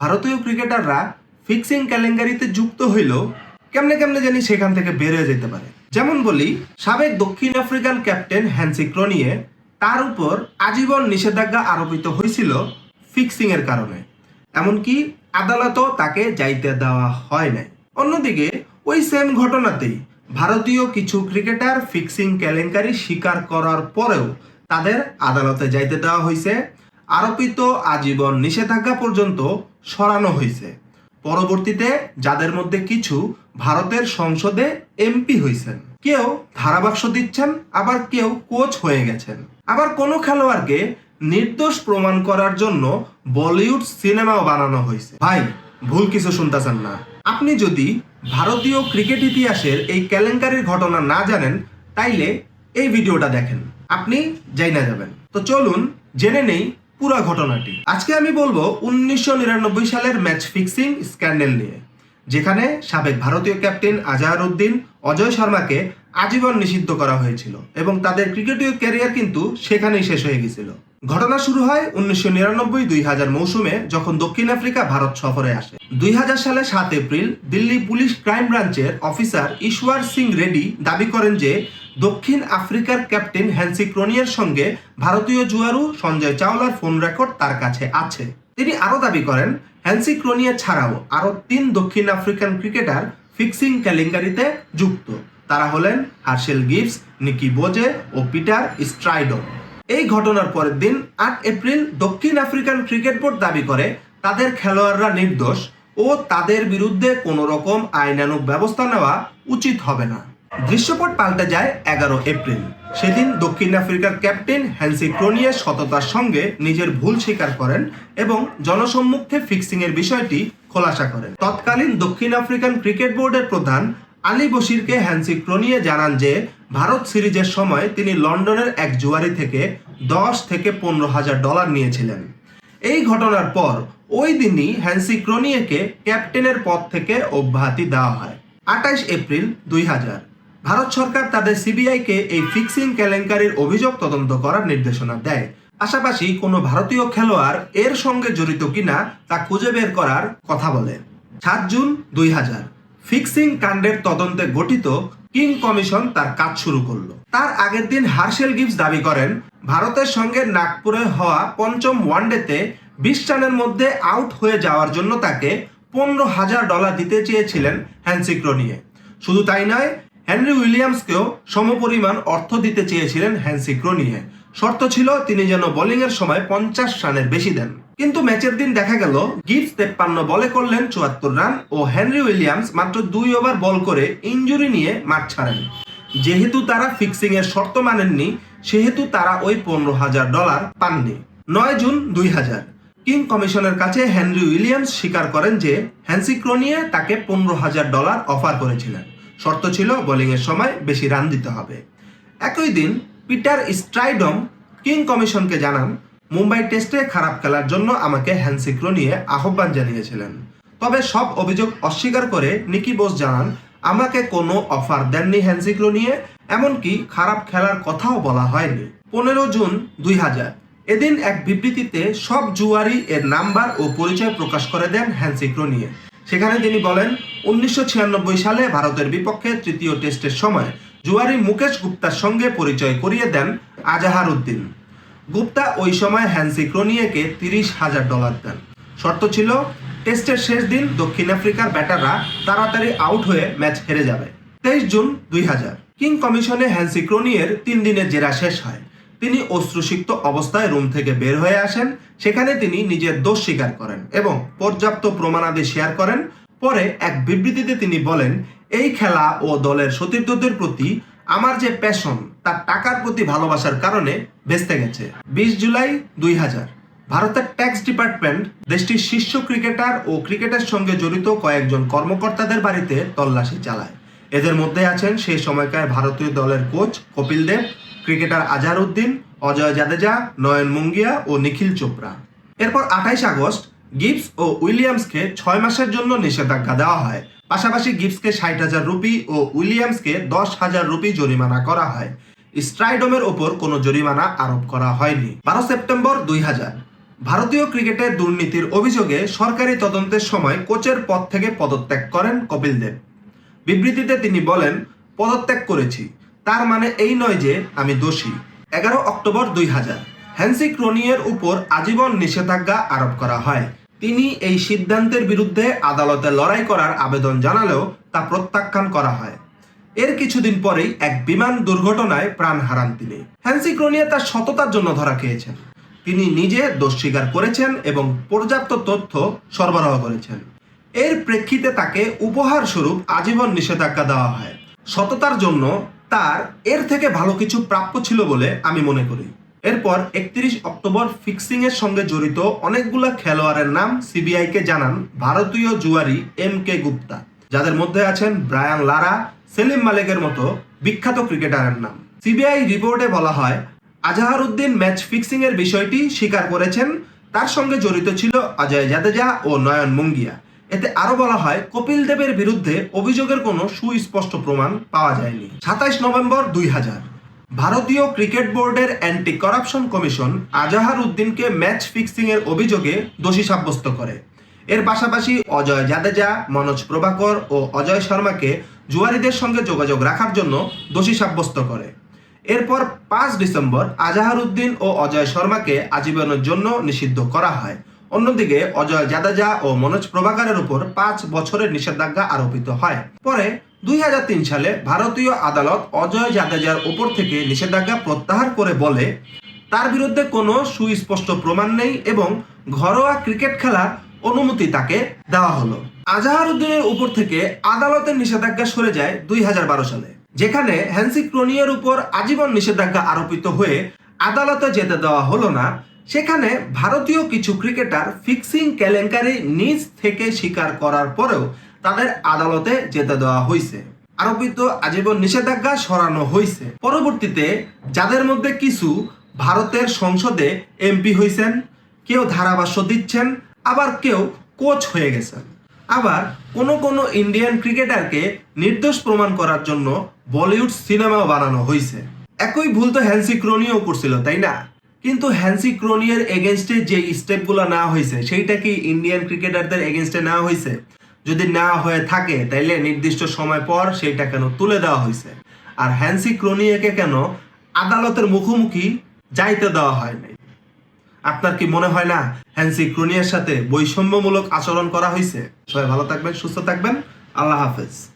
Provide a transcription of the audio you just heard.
ভারতীয় ক্রিকেটাররা ফিক্সিং ক্যালেঙ্গারিতে যুক্ত হইলেও কেমনে কেমনে জানি সেখান থেকে বের হয়ে যেতে পারে। যেমন বলি, সাবেক দক্ষিণ আফ্রিকান ক্যাপ্টেন হ্যান্সি ক্রোনিয়ে তার উপর আজীবন নিষেধাজ্ঞা আরোপিত হয়েছিল ফিক্সিং এর কারণে। এমনকি আদালতও তাকে যাইতে দেওয়া হয় নাই। অন্যদিকে, ওই সেম ঘটনাতেই ভারতীয় কিছু ক্রিকেটার ফিক্সিং কেলেঙ্কারি স্বীকার করার পরেও তাদের আদালতে যাইতে দেওয়া হয়েছে আরোপিত আজীবন নিষেধাজ্ঞা পর্যন্ত সরানো হয়েছে। পরবর্তীতে যাদের মধ্যে কিছু ভারতের সংসদে এমপি হয়েছেন। কেউ ধারাবাক্স দিচ্ছেন, আবার কেউ কোচ হয়ে গেছেন। আবার কোনো খেলোয়াড়কে নির্দোষ প্রমাণ করার জন্য বলিউড সিনেমাও বানানো হয়েছে। ভাই, ভুল কিছু শুনতেছেন না। আপনি যদি ভারতীয় ক্রিকেট ইতিহাসের এই কেলেঙ্কারির ঘটনা না জানেন, তাইলে এই ভিডিওটা দেখেন। আপনি যাই না যাবেন। তো চলুন, জেনে নেই পুরো ঘটনাটি। আজকে আমি বলব উনিশশো নিরানব্বই সালের ম্যাচ ফিক্সিং স্ক্যান্ডেল নিয়ে, যেখানে সাবেক ভারতীয় ক্যাপ্টেন আজহার উদ্দিন অজয় শর্মাকে আজীবন নিষিদ্ধ করা হয়েছিল এবং তাদের ক্রিকেটীয় ক্যারিয়ার কিন্তু সেখানেই শেষ হয়ে গেছিল। ঘটনা শুরু হয় উনিশশো নিরানব্বই দুই হাজার মৌসুমে, যখন দক্ষিণ আফ্রিকা ভারত সফরে আসে। দুই হাজার সালে সাত এপ্রিল দিল্লি পুলিশ ক্রাইম ব্রাঞ্চের অফিসার ঈশ্বর সিং রেড্ডি দাবি করেন যে দক্ষিণ আফ্রিকার ক্যাপ্টেন হ্যান্সি ক্রোনিয়ার সঙ্গে ভারতীয় জুয়ারু সঞ্জয় চাওলার ফোন রেকর্ড তার কাছে আছে। তিনি আরও দাবি করেন, হ্যান্সি ক্রোনিয়া ছাড়াও আরও তিন দক্ষিণ আফ্রিকান ক্রিকেটার ফিক্সিং ক্যালেঙ্কারিতে যুক্ত। তারা হলেন হার্শেল গিবস, নিকি বোজে ও পিটার স্ট্রাইডো। এই ঘটনার পরের দিন আট এপ্রিল দক্ষিণ আফ্রিকান ক্রিকেট বোর্ড দাবি করে, তাদের খেলোয়াড়রা নির্দোষ ও তাদের বিরুদ্ধে কোনো রকম আইনানুগ ব্যবস্থা নেওয়া উচিত হবে না। দৃশ্যপট পাল্টে যায় এগারো এপ্রিল। সেদিন দক্ষিণ আফ্রিকার ক্যাপ্টেন হ্যান্সি ক্রোনিয়া সততার সঙ্গে নিজের ভুল স্বীকার করেন এবং জনসম্মুখে ফিক্সিং এর বিষয়টি খোলাসা করেন। তৎকালীন দক্ষিণ আফ্রিকান ক্রিকেট বোর্ডের প্রধান আলী বশিরকে হ্যান্সি ক্রোনিয়ে জানান যে, ভারত সিরিজের সময় তিনি লন্ডনের এক জুয়ারি থেকে দশ থেকে পনেরো হাজার ডলার নিয়েছিলেন। এই ঘটনার পর ওই দিনই হ্যান্সি ক্রোনিয়েকে ক্যাপ্টেনের পদ থেকে অব্যাহতি দেওয়া হয়। আঠাইশ এপ্রিল দুই হাজার। ভারত সরকার তাদের সিবিআইকে এই ফিক্সিং কেলেঙ্কারির অভিযোগ তদন্ত করার নির্দেশনা দেয়। পাশাপাশি কোনো ভারতীয় খেলোয়াড় এর সঙ্গে জড়িত কিনা তা খুঁজে বের করার কথা বলে। সাত জুন দুই হাজার। ফিক্সিং কাণ্ডের তদন্তে গঠিত কিং কমিশন তার কাজ শুরু করল। তার আগের দিন হার্শেল গিবস দাবি করেন, ভারতের সঙ্গে নাগপুরে হওয়া পঞ্চম ওয়ানডেতে বিশ রানের মধ্যে আউট হয়ে যাওয়ার জন্য তাকে পনেরো হাজার ডলার দিতে চেয়েছিলেন হ্যান্সি ক্রোনিয়ে। শুধু তাই নয় হেনরি উইলিয়ামসকেও সমপরিমাণ অর্থ দিতে চেয়েছিলেন হ্যান্সি ক্রোনিয়ে শর্ত ছিল, তিনি যেন বোলিং এর সময় পঞ্চাশ রানের বেশি দেন। কিন্তু ম্যাচের দিন দেখা গেল, গিবস তেপ্পান্ন বলে করলেন চুয়াত্তর রান ও হেনরি উইলিয়ামস মাত্র দুই ওভার বল করে ইঞ্জুরি নিয়ে মাঠ ছাড়েন। যেহেতু তারা ফিক্সিং এর শর্ত মানেননি, সেহেতু তারা ওই পনেরো হাজার ডলার পাননি। নয় জুন দুই হাজার। কিং কমিশনের কাছে হেনরি উইলিয়ামস স্বীকার করেন যে, হ্যান্সি ক্রোনিয়ে তাকে পনেরো হাজার ডলার অফার করেছিলেন। শর্ত ছিল বোলিংয়ের সময় বেশি রান দিতে হবে। একই দিন পিটার স্ট্রাইডম কিং কমিশনকে জানান, মুম্বাই টেস্টে খারাপ খেলার জন্য আমাকে হ্যান্সি নিয়ে আহ্বান জানিয়েছিলেন। তবে সব অভিযোগ অস্বীকার করে নিকি বোস জানান, আমাকে কোনো অফার দেননি হ্যান্সি ক্রোনিয়ে এমনকি খারাপ খেলার কথাও বলা হয়নি। পনেরো জুন দুই হাজার, এদিন এক বিবৃতিতে সব জুয়ারি এর নাম্বার ও পরিচয় প্রকাশ করে দেন হ্যান্সি ক্রোনিয়ে সেখানে তিনি বলেন, উনিশশো ছিয়ানব্বই সালে ভারতের বিপক্ষে তৃতীয় টেস্টের সময় জুয়ারি মুকেশ গুপ্তার সঙ্গে পরিচয় করিয়ে দেন আজাহার উদ্দিন গুপ্তা ওই সময় হ্যান্সি ক্রোনিয়েকে তিরিশ হাজার ডলার দেন। শর্ত ছিল, টেস্টের শেষ দিন দক্ষিণ আফ্রিকার ব্যাটাররা তাড়াতাড়ি আউট হয়ে ম্যাচ হেরে যাবে। তেইশ জুন দুই হাজার। কিং কমিশনে হ্যান্সি ক্রোনিয়ের তিন দিনের জেরা শেষ হয়। তিনি অশ্রুসিক্ত অবস্থায় রুম থেকে বের হয়ে আসেন। সেখানে তিনি নিজের দোষ স্বীকার করেন এবং পর্যাপ্ত প্রমাণাদি শেয়ার করেন। পরে এক বিবৃতিতে তিনি বলেন, এই খেলা ও দলের সতীর্থদের প্রতি আমার যে প্যাশন তার টাকার প্রতি ভালোবাসার কারণে বেঁচতে গেছে। বিশ জুলাই দুই হাজার। ভারতের ট্যাক্স ডিপার্টমেন্ট দেশটির শীর্ষ ক্রিকেটার ও ক্রিকেটের সঙ্গে জড়িত কয়েকজন কর্মকর্তাদের বাড়িতে তল্লাশি চালায়। এদের মধ্যে আছেন সেই সময়কার ভারতীয় দলের কোচ কপিল দেব ক্রিকেটার আজহার উদ্দিন অজয় জাদেজা, নয়ন মুঙ্গিয়া ও নিখিল চোপড়া। এরপর আঠাইশ আগস্ট, গিবস ও উইলিয়ামসকে ছয় মাসের জন্য নিষেধাজ্ঞা দেওয়া হয়। পাশাপাশি গিবসকে ষাট হাজার রুপি ও উইলিয়ামসকে দশ হাজার রুপি জরিমানা করা হয়। স্ট্রাইডমের ওপর কোনো জরিমানা আরোপ করা হয়নি। বারো সেপ্টেম্বর দুই হাজার। ভারতীয় ক্রিকেটের দুর্নীতির অভিযোগে সরকারি তদন্তের সময় কোচের পদ থেকে পদত্যাগ করেন কপিল দেব। বিবৃতিতে তিনি বলেন, পদত্যাগ করেছি। তার মানে এই নয় যে আমি দোষী। এগারো অক্টোবর দুই হাজার। হ্যান্সি ক্রোনিয়ের উপর আজীবন নিষেধাজ্ঞা আরোপ করা হয়। তিনি এই সিদ্ধান্তের বিরুদ্ধে আদালতে লড়াই করার আবেদন জানালেও তা প্রত্যাখ্যান করা হয়। এর কিছুদিন পরেই এক বিমান দুর্ঘটনায় প্রাণ হারান তিনি। হ্যান্সি ক্রোনিয়া তার সততার জন্য ধরা খেয়েছেন। তিনি নিজে দোষ স্বীকার করেছেন এবং পর্যাপ্ত তথ্য সরবরাহ করেছেন। এর প্রেক্ষিতে তাকে উপহার স্বরূপ আজীবন নিষেধাজ্ঞা দেওয়া হয়। সততার জন্য তার এর থেকে ভালো কিছু প্রাপ্য ছিল বলে আমি মনে করি। এরপর একত্রিশ অক্টোবর ফিক্সিং এর সঙ্গে জড়িত অনেকগুলো খেলোয়াড়ের নাম সিবিআই কে জানান ভারতীয় জুয়ারি এম কে গুপ্তা, যাদের মধ্যে আছেন ব্রায়ান লারা, সেলিম মালিকের মতো বিখ্যাত ক্রিকেটারের নাম। সিবিআই রিপোর্টে বলা হয়, আজাহারউদ্দিন ম্যাচ ফিক্সিং এর বিষয়টি স্বীকার করেছেন, তার সঙ্গে জড়িত ছিল অজয় জাদেজা ও নয়ন মুঙ্গিয়া। এতে আরও বলা হয়, কপিল দেবের বিরুদ্ধে অভিযোগের কোনো সুস্পষ্ট প্রমাণ পাওয়া যায়নি। সাতাইশ নভেম্বর দুই হাজার। ভারতীয় ক্রিকেট বোর্ডের অ্যান্টি করাপশন কমিশন আজাহার উদ্দিনকে ম্যাচ ফিক্সিং এর অভিযোগে দোষী সাব্যস্ত করে। এর পাশাপাশি অজয় জাদেজা, মনোজ প্রভাকর ও অজয় শর্মাকে জুয়ারিদের সঙ্গে যোগাযোগ রাখার জন্য দোষী সাব্যস্ত করে। এরপর পাঁচ ডিসেম্বর আজাহার উদ্দিন ও অজয় শর্মাকে আজীবনের জন্য নিষিদ্ধ করা হয়। অন্যদিকে অজয় জাদেজা ও মনোজ প্রভাকরের উপর পাঁচ বছরের নিষেধাজ্ঞা আরোপিত হয়। পরে দুই হাজার তিন সালে ভারতীয় আদালত অজয় জাদেজার উপর থেকে নিষেধাজ্ঞা প্রত্যাহার করে বলে, তার বিরুদ্ধে কোনো সুস্পষ্ট প্রমাণ নেই এবং ঘরোয়া ক্রিকেট খেলার অনুমতি তাকে দেওয়া হলো। আজাহার উদ্দিনের উপর থেকে আদালতের নিষেধাজ্ঞা সরে যায় দুই হাজার বারো সালে, যেখানে হ্যান্সি ক্রোনিয়ার উপর আজীবন নিষেধাজ্ঞা আরোপিত হয়ে আদালতে যেতে দেওয়া হলো না। সেখানে ভারতীয় কিছু ক্রিকেটার ফিক্সিং কেলেঙ্কারি নিজ থেকে স্বীকার করার পরেও তাদের আদালতে যেতে দেওয়া হয়েছে আরোপিত আজীবন নিষেধাজ্ঞা সরানো হয়েছে পরবর্তীতে যাদের মধ্যে কিছু ভারতের সংসদে এমপি হয়েছেন কেউ ধারাভাষ্য দিচ্ছেন, আবার কেউ কোচ হয়ে গেছেন। আবার কোনো কোনো ইন্ডিয়ান ক্রিকেটারকে নির্দোষ প্রমাণ করার জন্য বলিউড সিনেমাও বানানো হয়েছে একই ভুল তো হ্যান্সি ক্রোনিও করছিল, তাই না? কিন্তু হ্যান্সি ক্রোনিয়ার এগেনস্টে যে স্টেপগুলো নেওয়া হয়েছে, সেইটা কি ইন্ডিয়ান ক্রিকেটারদের এগেনস্টে নেওয়া হয়েছে? যদি না হয়ে থাকে, তাইলে নির্দিষ্ট সময় পর সেইটা কেন তুলে দেওয়া হয়েছে? আর হ্যান্সি ক্রোনিয়াকে কেন আদালতের মুখোমুখি যাইতে দেওয়া হয়নি আপনার কি মনে হয় না হ্যান্সি ক্রোনিয়ার সাথে বৈষম্যমূলক আচরণ করা হয়েছে? সবাই ভালো থাকবেন, সুস্থ থাকবেন। আল্লাহ হাফেজ।